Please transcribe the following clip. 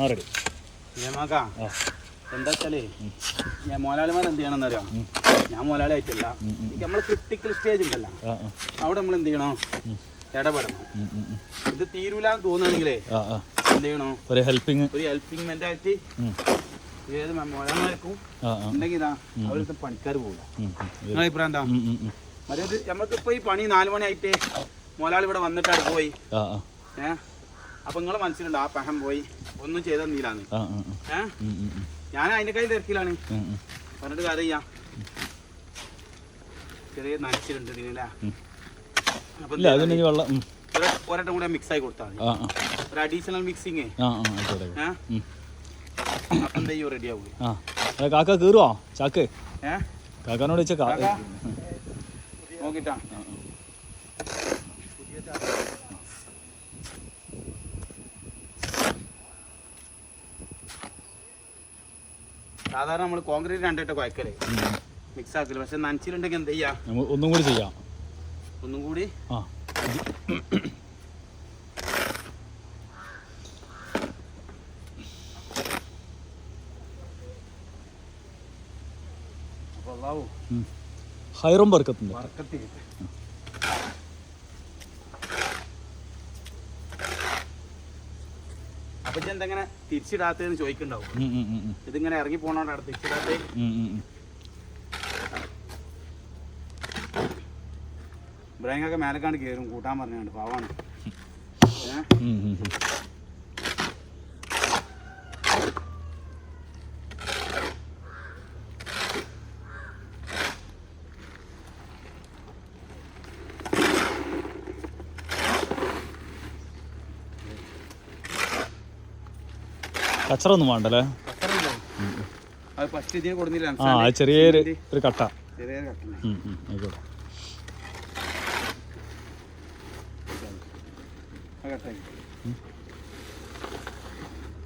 ആ റെഡി ഏമാക്കാ എന്താ വെച്ചാലേ ഞാൻ മോലാളിമാർ എന്ത് ചെയ്യണമെന്ന് അറിയാം ഞാൻ മോലാളി ആയിട്ടില്ല. നമ്മൾ ക്രിട്ടിക്കൽ സ്റ്റേജ് ഉണ്ടല്ലോ. അവിടെ നമ്മൾ എന്ത് ചെയ്യണം? ഇടപെടണം. ഇത് തീരൂലെന്ന് തോന്നുകയാണെങ്കിലേ എന്ത് ചെയ്യണം? ഒരു ഹെൽപ്പിംഗ് ഒരു ഹെൽപ്പിംഗ് മെന്റാലിറ്റി ഏത് മോലാളിമാർക്കും ഉണ്ടെങ്കിൽ ഇതാ അവർക്ക് പണിക്കാർ പോകില്ല. നിങ്ങളെ അഭിപ്രായം എന്താ. മറ്റേത് നമ്മൾക്കിപ്പോ ഈ പണി നാല് മണിയായിട്ട് മോലാളി ഇവിടെ വന്നിട്ടാണ് പോയി. ഏഹ് അപ്പൊ നിങ്ങളെ മനസ്സിലുണ്ടോ ആ പഹം പോയി? ഒന്നും ചെയ്ത ആ. ഏഹ്. ഞാൻ അതിന്റെ കയ്യിൽ തിരക്കിലാണ്. പറഞ്ഞിട്ട് കാര്യം ചെയ്യാം. ചെറിയ നനച്ചിട്ടുണ്ട് ഇതിനല്ലേ. അപ്പൊ ഒരെണ്ണം കൂടെ മിക്സ് ആയി കൊടുത്താൽ ഒരു അഡീഷണൽ മിക്സിങ് ആ ആ ആയിക്കോട്ടെ ആയിക്കോട്ടെ. ഏഹ് ഉം. അപ്പൊ എന്താ റെഡി ആവും കാക്ക കീറുവോ? ചാക്ക്. കാക്കാനോട് വെച്ച? നോക്കിട്ടാ. സാധാരണ നമ്മൾ കോൺക്രീറ്റ് രണ്ടായിട്ട് കുഴക്കൽ. മിക്സ് ആക്കൽ പക്ഷെ നനച്ചിലുണ്ടെങ്കിൽ എന്ത് ചെയ്യാം? ഒന്നും കൂടി ചെയ്യാം. ഒന്നും കൂടി? ആ. വർക്കത്തിന്റെ വർക്കത്തി ഹൈറും വറക്കത്തി അപ്പൊ എന്തെങ്ങനെ തിരിച്ചിടാത്തതെന്ന് ചോദിക്കണ്ടാവും. ഇതിങ്ങനെ ഇറങ്ങി പോണോണ്ട് അവിടെ തിരിച്ചിടാത്തേ. ഇബ്രാഹിമൊക്കെ മേലക്കാണ്ട് കയറും കൂട്ടാൻ പറഞ്ഞുണ്ട് പാവാണ്. ഏഹ് ഉം, ഉം, ഉം. കച്ചറ ഒന്നും വേണ്ടല്ലേ ആ ചെറിയൊരു ഒരു കട്ട. ആയിക്കോട്ടെ. കട്ടായി